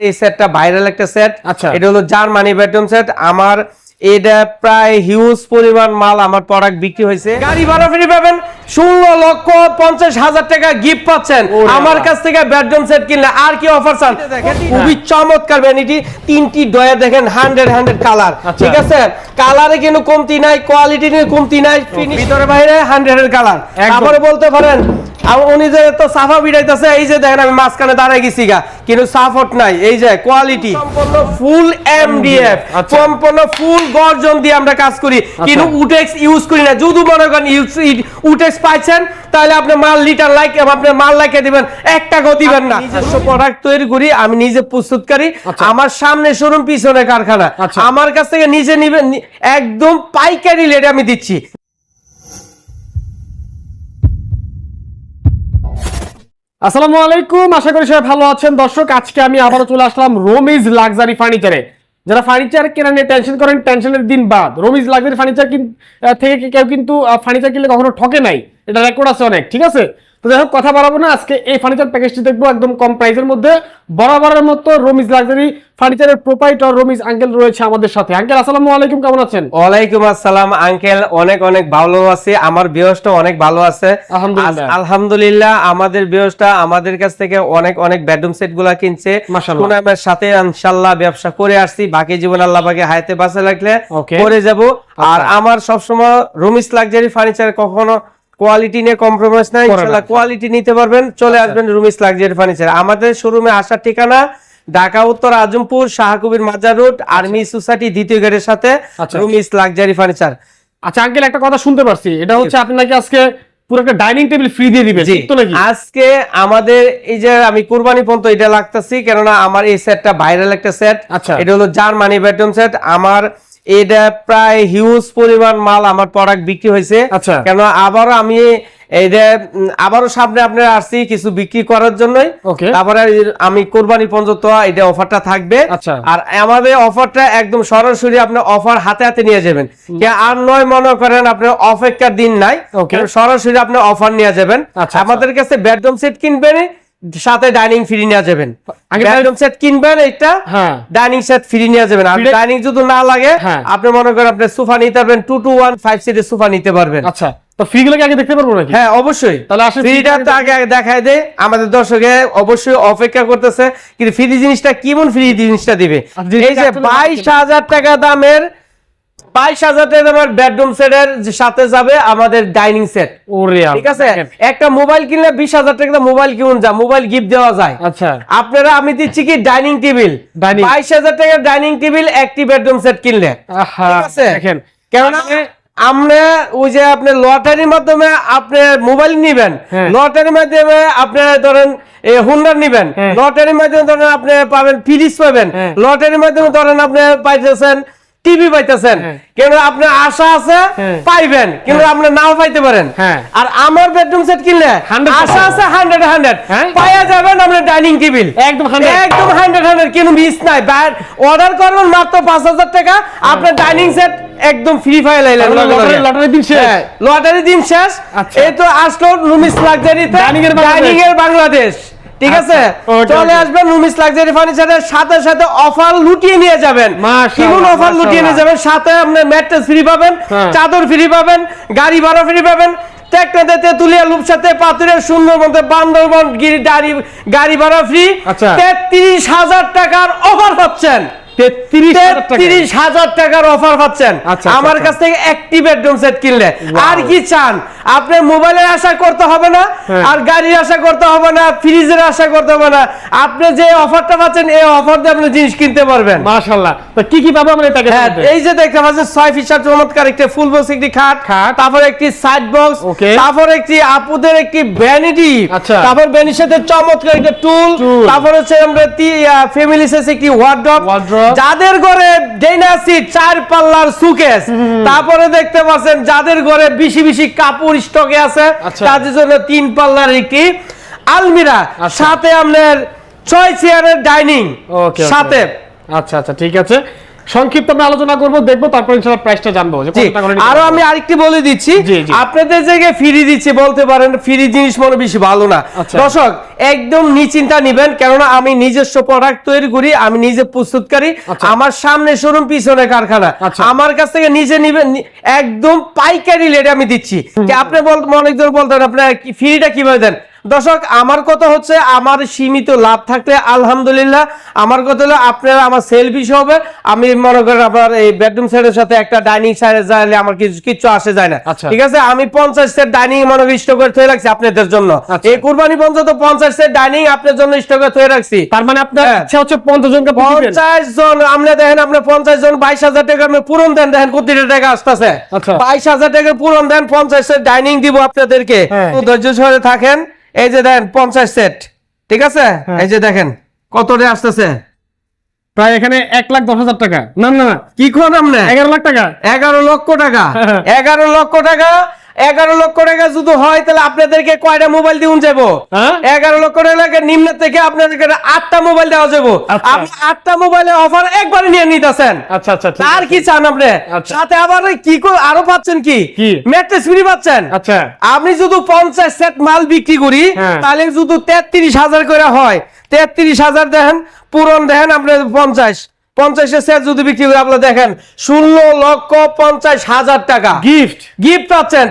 এই সেটটা ভাইরাল একটা সেট আচ্ছা। এটা হলো জার্মানি বেডরুম সেট আমার এটা প্রায় হিউজ পরিমাণ মাল আমার প্রোডাক্ট বিক্রি হয়েছে। গাড়ি ভাড়া ফ্রি পাবেন ষোলো লক্ষ পঞ্চাশ হাজার টাকা গিফট পাচ্ছেন। আমার কাছ থেকে বেডরুম সেট কিনলে আর কি অফার চান? খুবই চমৎকার ভ্যানিটি তিনটি ডয়া দেখেন হান্ড্রেড হান্ড্রেড কালার। ঠিক আছে? কালারে কিন্তু কমতি নাই কোয়ালিটি নিয়ে কমতি নাই। ভিতরে বাইরে হান্ড্রেড কালার। তারপরে বলতে পারেন আর উনি যে তো সাফা বিড়াইতেছে এই যে দেখেন আমি মাঝখানে দাঁড়াই গেছি গা। কিন্তু সাফট নাই। এই যে কোয়ালিটি সম্পূর্ণ ফুল এমডিএফ আচ্ছা। সম্পূর্ণ ফুল গর্জন দিয়ে আমরা কাজ করি। কিন্তু উটেক্স ইউজ করি না। যদি মনে করেন উটেক্স পাইছেন তাহলে আপনি মাল লিটার লাইক আপনি মাল লাইকে দিবেন। এক টাকাও দিবেন না। নিজস্ব প্রোডাক্ট তৈরি করি আমি নিজে প্রস্তুতকারী। আচ্ছা। আমার সামনে শোরুম পিছনে কারখানা। আচ্ছা। আমার কাছ থেকে নিজে নিবেন একদম পাইকারি রেটে আমি দিচ্ছি। আসসালামু আলাইকুম, আশা করি সবাই ভালো আছেন। দর্শক, আজকে আমি আবারও চলে আসলাম রোমিজ লাক্সারি ফার্নিচারে। যারা ফার্নিচার কেনা নিয়ে টেনশন করেন টেনশনের দিন বাদ। রোমিজ লাক্সারি ফার্নিচার থেকে কেউ কিন্তু ফার্নিচার কিনলে কখনো ঠকে নাই? এটা রেকর্ড আছে অনেক, ঠিক আছে? তো যাই হোক কথা বাড়াবো না। আজকে এই ফার্নিচার প্যাকেজটি দেখব একদম কম প্রাইসের মধ্যে। বরাবরের মতো রোমিজ লাক্সারি ফার্নিচারের প্রোপাইটর রোমিজ আঙ্কেল রয়েছে আমাদের সাথে। আঙ্কেল আসসালামু আলাইকুম কেমন আছেন? ওয়ালাইকুম আসসালাম আঙ্কেল অনেক অনেক ভালো আছে। আমার বিয়সটা অনেক ভালো আছে। আলহামদুলিল্লাহ। আলহামদুলিল্লাহ আমাদের বিয়সটা আমাদের কাছ থেকে অনেক অনেক বেডরুম সেটগুলা কিনছে। মাশাআল্লাহ। সুনামের সাথে ইনশাল্লাহ ব্যবসা করে আসছি। বাকি জীবন আল্লাহ পাকে হায়াতে বাঁচা লাগলে. করে যাব। আর আচ্ছা। আমার সবসময় রুমিস লাক্সারি ফার্নিচার কখনো কোয়ালিটি নিয়ে কম্প্রোমাইজ নাই। ইনশাল্লাহ কোয়ালিটি নিতে পারবেন। চলে আচ্ছা। আসবেন রুমিস লাক্সারি ফার্নিচার আমাদের শোরুমে আসার ঠিকানা ঢাকা উত্তর আজমপুর শাহকুবির মাজার রোড আর্মি সোসাইটি দ্বিতীয় গেটের সাথে আচ্ছা। রুমিস লাক্সারি ফার্নিচার আচ্ছা আঙ্কেল একটা কথা শুনতে পারছি। এটা হচ্ছে আপনি নাকি আজকে পুরো একটা ডাইনিং টেবিল ফ্রি দিয়ে দিবেন ঠিক তো নাকি? আজকে আমাদের এই যে আমি কুরবানি পর্যন্ত এটা লাগতেছি কেননা আমার এই সেটটা ভাইরাল একটা সেট আচ্ছা। এটা হলো জার্মানি বেডরুম সেট আমার এটা প্রায় হিউজ পরিমাণ মাল আমার প্রোডাক্ট বিক্রি হয়েছে। আচ্ছা। কেন আবারও আমি উম, আবারও সামনে আপনার আসছি কিছু বিক্রি করার জন্যই। তারপরে আমি কোরবানি পর্যন্ত এটা অফারটা থাকবে। আচ্ছা। আর আমাদের অফারটা একদম সরাসরি আপনি অফার হাতে হাতে নিয়ে যাবেন। আর নয় মনে করেন আপনার অপেক্ষার দিন নাই. সরাসরি আপনি অফার নিয়ে যাবেন। আচ্ছা, আমাদের কাছে বেডরুম সেট কিনবেন সাথে ডাইনিং ফ্রি নিয়ে যাবেন। আগে বেডরুম সেট কিনবেন হ্যাঁ। ডাইনিং সেট ফ্রি নিয়ে যাবেন। আর ডাইনিং যদি না লাগে হ্যাঁ। আপনি মনে করেন আপনি সোফা নিতে পারবেন টু টু ওয়ান ফাইভ সিটের সোফা নিতে পারবেন। আচ্ছা তো ফ্রি গুলো কি আগে দেখতে পারব নাকি? হ্যাঁ অবশ্যই। তাহলে আসেন ফ্রিটা তো আগে দেখায় দে। আমাদের দর্শকে অবশ্যই অপেক্ষা করতেছে। কিন্তু ফ্রি জিনিসটা কেমন ফ্রি জিনিসটা দিবে? এই যে বাইশ হাজার টাকা দামের বাইশ হাজার টাকা বেডরুম সেটের সাথে যাবে আমাদের ডাইনিং সেট ঠিক আছে? একটা মোবাইল কিনলে বিশ হাজার টাকা মোবাইল কিনুন যা মোবাইল গিফট দেওয়া যায়। আচ্ছা। আপনারা আমি দিচ্ছি কি ডাইনিং টেবিল বাইশ হাজার টাকার ডাইনিং টেবিল একটি বেডরুম সেট কিনলে। ঠিক আছে? দেখেন। কেননা আমরা ওই যে আপনি লটারির মাধ্যমে আপনি মোবাইল নিবেন হ্যাঁ। লটারির মাধ্যমে আপনি ধরেন হুন্ডার নিবেন হ্যাঁ। লটারির মাধ্যমে ধরেন আপনি পাবেন ফ্রিজ পাবেন হ্যাঁ। লটারির মাধ্যমে ধরেন আপনি পাইতেছেন টিভি পাইতেছেন হ্যাঁ। কেন আপনার আশা আছে হ্যাঁ। পাইবেন কিন্তু আপনি নাও পাইতে পারেন হ্যাঁ। আর আমার বেডরুম সেট কিনলে আশা আছে হান্ড্রেড হান্ড্রেড হ্যাঁ। পাইয়া যাবেন আপনার ডাইনিং টেবিল একদম একদম হান্ড্রেড হান্ড্রেড কিন্তু মিস নাই অর্ডার করবেন মাত্র পাঁচ হাজার টাকা আপনার ডাইনিং সেট একদম ফ্রি ফায়ার তাহলে লটারি- দিন শেষ? লটারি দিন শেষ আচ্ছা। এই তো আসলো রুমিস লাক্সারিতে। ডাইনিং এর বাংলাদেশ ঠিক আছে? আচ্ছা, চলে আসবেন রুমিস লাক্সারি ফার্নিচারের সাথে সাথে অফার লুটিয়ে নিয়ে যাবেন। কেমন অফার লুটিয়ে নিয়ে যাবেন? সাথে আপনি ম্যাট্রেস ফ্রি পাবেন হ্যাঁ। চাদর ফ্রি পাবেন গাড়ি ভাড়া ফ্রি পাবেন টেকনাতে তেতুলিয়া লুপসাতে পাতুরের সুন্দর মধ্যে বান্দরবন গিরি গাড়ি গাড়ি ভাড়া ফ্রি আচ্ছা। তেত্রিশ হাজার টাকার অফার পাচ্ছেন। তেত্রিশ হাজার টাকার অফার পাচ্ছেন। আচ্ছা, আমার আচ্ছা। কাছ থেকে একটি বেডরুম সেট কিনলে। আর কি চান? আপনি মোবাইলের আশা করতে হবে না হ্যাঁ। আর গাড়ির আশা করতে হবে না ফ্রিজের আশা করতে হবে না। আপনি যে অফারটা পাচ্ছেন এই অফার দিয়ে আপনি জিনিস কিনতে পারবেন। মাশাআল্লাহ। তো কি কি পাবো আমরা হ্যাঁ এই যে দেখতে পাচ্ছেন ছয় ফিসার চমৎকার। একটি ফুল বক্স একটি খাট। তারপর একটি সাইড বক্স তারপর একটি আপুদের একটি ভ্যানিটি আচ্ছা। তারপর ভ্যানির সাথে চমৎকার একটা টুল তারপর হচ্ছে আমরা ফ্যামিলি শেষে একটি ওয়ার্ড্রপ Wardrobe। যাদের ঘরে ডেনাসিট চার পাল্লার সুকেস তারপরে দেখতে পাচ্ছেন যাদের ঘরে বেশি বেশি কাপড় স্টকে আছে আচ্ছা। তাদের জন্য তিন পাল্লার একটি আলমিরা আচ্ছা। সাথে আপনার ছয় চেয়ারের ডাইনিং. সাথে আচ্ছা আচ্ছা ঠিক আছে সংক্ষিপ্ত আমরা আলোচনা করব দেখব তারপর ইনশাল্লাহ প্রাইসটা জানব যে কত টাকা আরও আমি আরেকটি বলে দিচ্ছি। আপনাদের জায়গায় ফ্রি দিচ্ছি বলতে পারেন ফ্রি জিনিস মনে বেশি ভালো না আচ্ছা। দর্শক একদম নিশ্চিন্তা নিবেন কেননা আমি নিজস্ব প্রোডাক্ট তৈরি করি আমি নিজে প্রস্তুতকারী আচ্ছা। আমার সামনে শোরুম পিছনে কারখানা আচ্ছা। আমার কাছ থেকে নিজে নিবেন একদম পাইকারি রেটে আমি দিচ্ছি আপনি বল অনেকজন বলতেন আপনার ফ্রিটা কীভাবে দেন দর্শক আমার কথা হচ্ছে আমার সীমিত লাভ থাকলে আলহামদুলিল্লাহ। আমার কথা হলো আপনারা আমার সেল বিষয় হবে। আমি মনে করেন আপনার এই বেডরুম সেটের সাথে একটা ডাইনিং সাইডে যাইলে আমার কিছু কিচ্ছু আসে যায় না। আচ্ছা। ঠিক আছে? আমি পঞ্চাশ সেট ডাইনিং মনে করি স্টক করে থয়ে রাখছি আপনাদের জন্য। আচ্ছা। এই কুরবানি পঞ্চাশ তো পঞ্চাশ সেট ডাইনিং আপনার জন্য স্টক করে থয়ে রাখছি। তার মানে আপনার হ্যাঁ। ইচ্ছা হচ্ছে পঞ্চাশ জনকে পঞ্চাশ জন আপনি দেখেন আপনার পঞ্চাশ জন বাইশ হাজার টাকা আপনি পূরণ দেন। দেখেন কোটিটা টাকা আসতেছে। আচ্ছা। বাইশ হাজার টাকা পূরণ দেন পঞ্চাশ সেট ডাইনিং দিব আপনাদেরকে। হ্যাঁ। ধৈর্য সহকারে থাকেন। এই যে দেখেন পঞ্চাশ সেট ঠিক আছে? হ্যাঁ। এই যে দেখেন কত রে আসতেছে? প্রায় এখানে এক লাখ দশ হাজার টাকা। না না না। কি কোন আপনি এগারো লাখ টাকা। এগারো লক্ষ টাকা। হ্যাঁ। এগারো লক্ষ টাকা এগারো লক্ষ টাকা যদি হয় তাহলে আপনাদেরকে কয়টা মোবাইল দিউন যাব হ্যাঁ? এগারো লক্ষ টাকা নিম্ন থেকে আপনাদেরকে আটটা মোবাইল দেওয়া যাব আচ্ছা। আপনি আটটা মোবাইলের অফার একবারে নিয়ে নিতেছেন আচ্ছা আচ্ছা আর কি চান আপনি আচ্ছা। সাথে আবার কি করে আরও পাচ্ছেন কি? ম্যাট্রেস ফ্রি পাচ্ছেন আচ্ছা আপনি যদি পঞ্চাশ সেট মাল বিক্রি করি হ্যাঁ। তাহলে যদি তেত্রিশ হাজার করে হয় তেত্রিশ হাজার দেন পূরণ দেন আপনি পঞ্চাশ পঞ্চাশের সেট যদি বিক্রি করে আপনি দেখেন ষোলো লক্ষ পঞ্চাশ হাজার টাকা। গিফট গিফট পাচ্ছেন।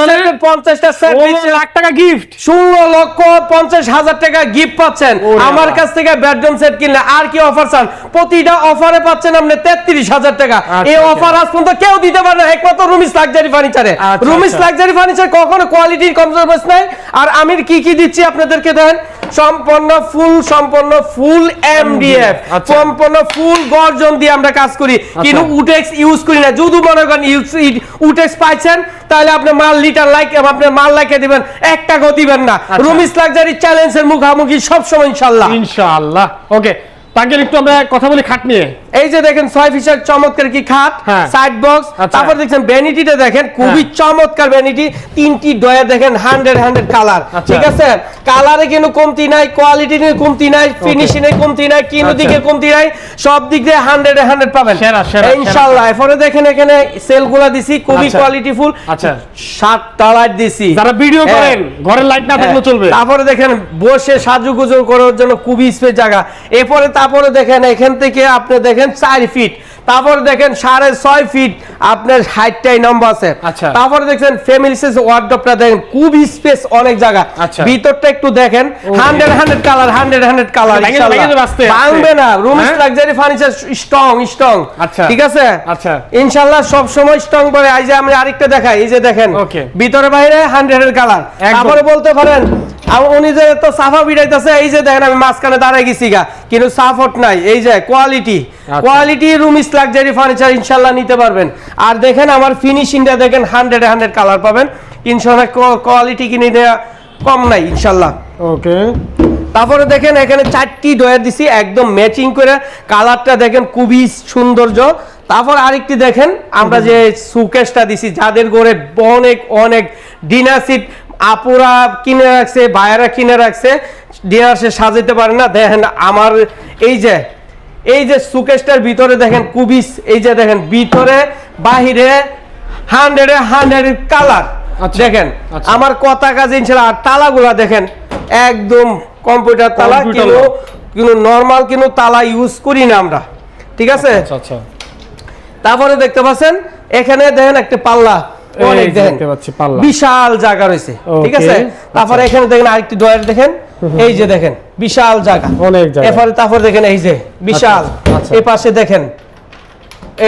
মানে পঞ্চাশটা সেট লাখ টাকা গিফট ষোলো লক্ষ পঞ্চাশ হাজার টাকা গিফট পাচ্ছেন। আমার কাছ থেকে বেডরুম সেট কিনলে আর কি অফার চান? প্রতিটা অফারে পাচ্ছেন আপনি তেত্রিশ হাজার টাকা। আচ্ছা, এই আচ্ছা। অফার আজ পর্যন্ত কেউ দিতে পারে না। একমাত্র রুমিস লাক্সারি ফার্নিচারে আচ্ছা, রুমিস আচ্ছা। লাক্সারি ফার্নিচার কখনো কোয়ালিটির কম্প্রোমাইজ নাই। আর আমি কি কি দিচ্ছি আপনাদেরকে দেন? সম্পূর্ণ ফুল সম্পূর্ণ ফুল এমডিএফ আচ্ছা। সম্পূর্ণ ফুল গর্জন দিয়ে আমরা কাজ করি। কিন্তু উটেক্স ইউজ করি না। যদি মনে করেন উটেক্স পাইছেন তাহলে আপনি মাল লিটার লাইক আপনি মাল লাইকে দিবেন। এক টাকাও দিবেন না। আচ্ছা। রুমিস লাক্সারি চ্যালেঞ্জের মুখামুখি সবসময় ইনশাল্লাহ ইনশাআল্লাহ। ওকে তাকে একটু আমরা কথা বলি খাট নিয়ে এই যে দেখেন ছয় ফিসার চমৎকার কি খাট হ্যাঁ। সাইড বক্স আচ্ছা। তারপর দেখছেন ভ্যানিটিটা দেখেন খুবই চমৎকার ভ্যানিটি তিনটি ডয়া দেখেন হান্ড্রেড হান্ড্রেড কালার আচ্ছা। ঠিক আছে কালারে কিন্তু কমতি নাই কোয়ালিটি নিয়ে কমতি নাই ফিনিশিং এ কমতি নাই কিনো আচ্ছা। দিকে কমতি নাই সব দিক দিয়ে হান্ড্রেড হান্ড্রেড পাবেন ইনশাল্লাহ এরপরে দেখেন এখানে সেলগুলা দিছি খুবই আচ্ছা। কোয়ালিটিফুল আচ্ছা। সাতটা লাইট দিছি যারা ভিডিও হ্যাঁ। করেন ঘরের লাইট না থাকলেও চলবে তারপরে দেখেন বসে সাজুগুজু করার জন্য খুবই স্পেস জায়গা এরপরে তারপরে দেখেন এখান থেকে আপনি দেখেন চার ফিট তারপরে দেখেন সাড়ে ছয় ফিট আপনার হাইটটাই নম্বর আছে আচ্ছা। তারপরে দেখছেন ফ্যামিলি সাইজ ওয়ার্ডরোবটা দেখেন খুবই স্পেস অনেক জায়গা আচ্ছা। ভিতরটা একটু দেখেন hundred hundred colour hundred hundred colour. ভাঙবে না হ্যাঁ? Luxury furniture strong strong. ঠিক আছে আচ্ছা। ইনশাল্লাহ সব সময় স্ট্রং পরে এই যে আমি আরেকটা দেখাই এই যে দেখেন. ভিতরে বাইরে হান্ড্রেড কালার। তারপরে বলতে পারেন আর উনি যে তো সাফা বিড়াইতেছে এই যে দেখেন আমি মাঝখানে দাঁড়াই গেছি গা। কিন্তু সাফট নাই। এই যে quality. Quality Rumis luxury furniture ইনশাল্লাহ নিতে পারবেন। আর দেখেন আমার ফিনিশিংটা দেখেন হান্ড্রেড হান্ড্রেড কালার পাবেন। ইনশাল্লাহ কোয়ালিটি কিনে দেওয়া কম নাই ইনশাল্লাহ ওকে। তারপরে দেখেন এখানে চারটি ডয়ার দিছি একদম ম্যাচিং করে। কালারটা দেখেন খুবই সৌন্দর্য। তারপর আরেকটি দেখেন আমরা যে সুকেশটা দিছি যাদের ঘরে অনেক অনেক ডিনার সিট আপুরা কিনে রাখছে ভাইয়েরা কিনে রাখছে ডিনার সে সাজাতে পারে না। দেখেন আমার এই যে এই যে সুকেশটার ভিতরে দেখেন কুবিস এই যে দেখেন ভিতরে বাহিরে হান্ড্রেডে হান্ড্রেড কালার দেখেন আচ্ছা। আমার কথা কাজে ইনশাল্লাহ আর তালাগুলা দেখেন একদম কম্পিউটার তালা কিন্তু কিন্তু নর্মাল কিন্তু তালা ইউজ করি না আমরা। ঠিক আছে? আচ্ছা আচ্ছা। তারপরে দেখতে পাচ্ছেন এখানে দেখেন একটা পাল্লা। অনেক দেখেন। বিশাল জায়গা রয়েছে ঠিক আছে তারপরে আচ্ছা। এখানে দেখেন আরেকটি ডয়ার দেখেন এই যে দেখেন বিশাল জায়গা অনেক জায়গা। এরপরে তারপরে দেখেন এই যে বিশাল আচ্ছা, আচ্ছা। এই পাশে দেখেন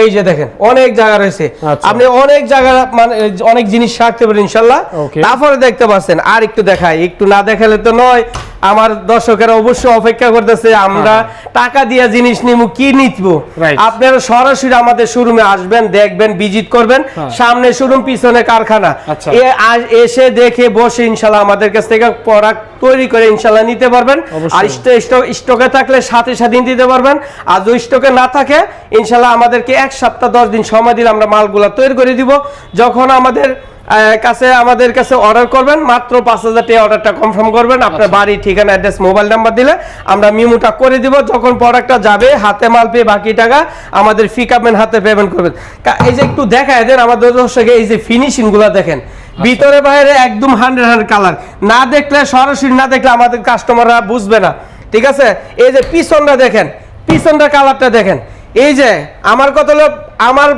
এই যে দেখেন অনেক জায়গা রয়েছে আচ্ছা। আপনি অনেক জায়গা মানে অনেক জিনিস রাখতে পারেন ইনশাল্লাহ তারপরে দেখতে পাচ্ছেন আর একটু দেখাই একটু না দেখালে তো নয় আমার দর্শকেরা অবশ্যই অপেক্ষা করতেছে আমরা টাকা দিয়া জিনিস নিব কি নিতব? আপনারা সরাসরি আমাদের শোরুমে আসবেন দেখবেন ভিজিট করবেন হ্যাঁ। সামনে শোরুম পিছনে কারখানা। আচ্ছা। এসে দেখে বসে ইনশাল্লাহ আমাদের কাছ থেকে প্রোডাক্ট তৈরি করে ইনশাল্লাহ নিতে পারবেন। আর স্ট- স্ট- স্টকে থাকলে সাথে সাথে দিতে পারবেন। আর যদি স্টকে না থাকে ইনশাল্লাহ আমাদেরকে এক সপ্তাহ দশ দিন সময় দিলে আমরা মালগুলা তৈরি করে দিব। যখন আমাদের কাছে আমাদের কাছে অর্ডার করবেন মাত্র পাঁচ হাজার টাকা অর্ডারটা কনফার্ম করবেন। আপনার আচ্ছা। বাড়ি ঠিকানা অ্যাড্রেস মোবাইল নাম্বার দিলে আমরা মিমুটা করে দিব। যখন প্রোডাক্টটা যাবে হাতে মাল পেয়ে বাকি টাকা আমাদের ফিকাপমেন্ট হাতে পেমেন্ট করবেন। এই যে একটু দেখায় দেন আমাদের দর্শকে এই যে ফিনিশিংগুলা দেখেন। আচ্ছা। ভিতরে বাইরে একদম হান্ড্রেড হান্ড্রেড কালার না দেখলে সরাসরি না দেখলে আমাদের কাস্টমাররা বুঝবে না। ঠিক আছে? এই যে পিছনটা দেখেন পিছনটা কালারটা দেখেন। এই যে আমার কথা হলো আমার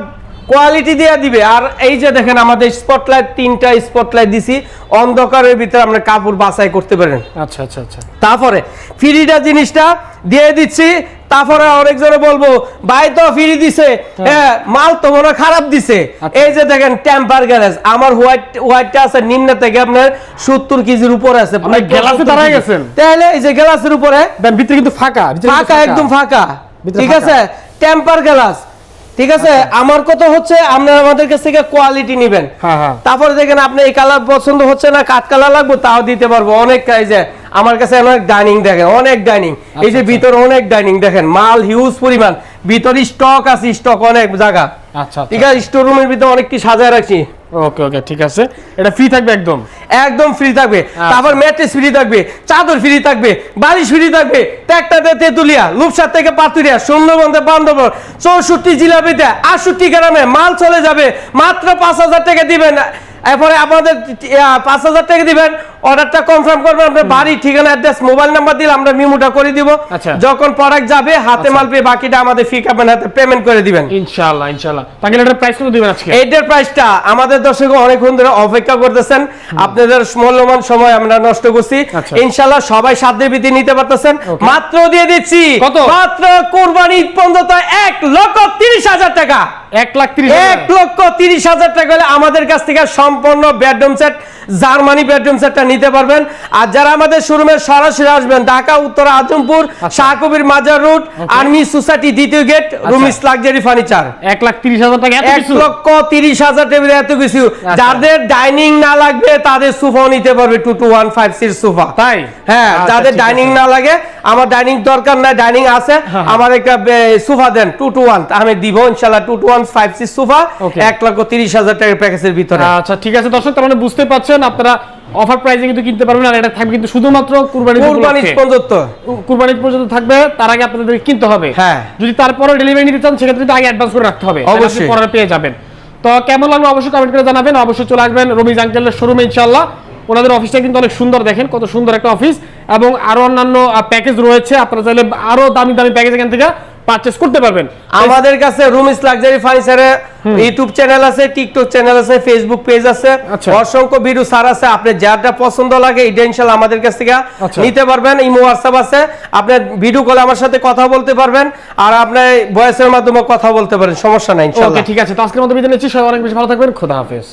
কোয়ালিটি দিয়ে দিবে। আর এই যে দেখেন আমাদের স্পটলাইট তিনটা স্পটলাইট দিছি। অন্ধকারের ভিতরে আমরা কাপড় বাছাই করতে পারেন আচ্ছা আচ্ছা আচ্ছা। তারপরে ফ্রিটা জিনিসটা দিয়ে দিচ্ছি। তারপরে অনেকজনে বলব ভাই তো ফ্রি দিছে। হ্যাঁ। মাল তো মনে খারাপ দিছে। আচ্ছা। এই যে দেখেন টেম্পার গ্যারেজ আমার হোয়াইট হোয়াইটটা আছে নিম্ন থেকে আপনার সত্তর কেজির উপরে আছে। আপনি গ্লাসে দাঁড়ায় গেছেন? তাহলে এই যে গ্লাসের উপরে ভিতরে কিন্তু ফাঁকা ফাঁকা একদম ফাঁকা। ঠিক আছে? টেম্পার গ্লাস ঠিক আছে? আমার কথা হচ্ছে আপনারা আমাদের কাছ থেকে কোয়ালিটি নেবেন। হ্যাঁ, হ্যাঁ। তারপরে দেখেন আপনি এই কালার পছন্দ হচ্ছে না কাঠ কালার লাগবে তাও দিতে পারব। অনেক যে আমার কাছে অনেক ডাইনিং দেখেন অনেক ডাইনিং এই যে ভিতর ভিতরে অনেক ডাইনিং দেখেন। মাল হিউজ পরিমাণ। ভিতরে স্টক আছে স্টক অনেক জায়গা। আচ্ছা ঠিক আছে স্টোর রুমের ভিতরে অনেক কি সাজায় রাখছি। ওকে ওকে ঠিক আছে। এটা ফ্রি থাকবে একদম? একদম ফ্রি থাকবে। তারপর ম্যাট্রেস ফ্রি থাকবে চাদর ফ্রি থাকবে বালিশ ফ্রি থাকবে ট্যাক্টাতে তেতুলিয়া থেকে পাতুরিয়া চৌষট্টি জিলাপিতে আটষট্টি গ্রামে মাল চলে যাবে মাত্র পাঁচ হাজার টাকা দিবেন। এরপরে আপনাদের পাঁচ হাজার টাকা দিবেন। অর্ডারটা কনফার্ম করবেন আপনার বাড়ি ঠিকানা অ্যাড্রেস মোবাইল নাম্বার দিলে আমরা মিমুটা করে দিব। আচ্ছা। যখন প্রোডাক্ট যাবে হাতে মাল পেয়ে বাকিটা আমাদের ফি কাপেন হাতে পেমেন্ট করে দিবেন। ইনশাআল্লাহ ইনশাআল্লাহ। তাকে এটার প্রাইস কত দিবেন আজকে? এইটার প্রাইসটা আমাদের দর্শক অনেকক্ষণ ধরে অপেক্ষা করতেছেন। আপনাদের মূল্যবান সময় আমরা নষ্ট করছি। ইনশাআল্লাহ ইনশাল্লাহ সবাই সাধ্য বিধি নিতে পারতেছেন। মাত্র দিয়ে দিচ্ছি। কত? মাত্র কোরবানি পর্যন্ত এক লক্ষ তিরিশ হাজার টাকা। এক লাখ তিরিশ এক লক্ষ তিরিশ হাজার টাকা হলে আমাদের কাছ থেকে সম্পূর্ণ বেডরুম সেট জার্মানি বেডরুম সেটটা নিতে পারবেন। আর যারা আমাদের শোরুমে সরাসরি আসবেন ঢাকা উত্তর আজমপুর শাহকবির মাজার রুট আর্মি সোসাইটি দ্বিতীয় গেট রুমিস লাক্সারি ফার্নিচার। এক লাখ তিরিশ হাজার টাকা এক লক্ষ তিরিশ হাজার টেবিল এত কিছু। যাদের ডাইনিং না লাগবে তাদের সোফাও নিতে পারবে two two one five sofa. তাই? হ্যাঁ আচ্ছা, যাদের ডাইনিং না লাগে আমার ডাইনিং দরকার না ডাইনিং আছে। হ্যাঁ, আমার একটা সোফা দেন টু টু ওয়ান আমি দিব ইনশাল্লাহ two two one five six sofa এক লক্ষ তিরিশ হাজার টাকার প্যাকেজের ভিতরে। আচ্ছা ঠিক আছে দর্শক তার মানে বুঝতে পারছেন আপনারা অফার প্রাইসে কিন্তু কিনতে পারবেন আর এটা থাকবে কিন্তু শুধুমাত্র কুরবানি কোরবানি পর্যন্ত। কুরবানি পর্যন্ত থাকবে তার আগে আপনাদের কিনতে হবে। হ্যাঁ। যদি তারপরে ডেলিভারি নিতে চান সেক্ষেত্রে কিন্তু আগে অ্যাডভান্স করে রাখতে হবে। অবশ্যই। পরে পেয়ে যাবেন। তো কেমন লাগল অবশ্যই কমেন্ট করে জানাবেন অবশ্যই চলে আসবেন রমিজ আঙ্কেলের শোরুমে ওনাদের অফিসটা কিন্তু অনেক সুন্দর দেখেন কত সুন্দর একটা অফিস এবং আরও অন্যান্য প্যাকেজ রয়েছে আপনারা চাইলে আরও দামি দামি প্যাকেজ এখান থেকে পারচেস করতে পারবেন। আমাদের কাছে রুমিস লাক্সারি ফার্নিচারে ইউটিউব চ্যানেল আছে টিকটক চ্যানেল আছে ফেসবুক পেজ আছে। আচ্ছা। অসংখ্য ভিডিও সার আছে আপনি যারটা পছন্দ লাগে ইনশাল্লাহ আমাদের কাছ থেকে আচ্ছা। নিতে পারবেন। ইমো হোয়াটসঅ্যাপ আছে আপনার ভিডিও কলে আমার সাথে কথা বলতে পারবেন আর আপনার ভয়েসের মাধ্যমে কথা বলতে পারেন সমস্যা নাই ওকে ঠিক আছে। তো আজকের মতো বিদায় নিচ্ছি সবাই অনেক বেশি ভালো থাকবেন খোদা হাফেজ।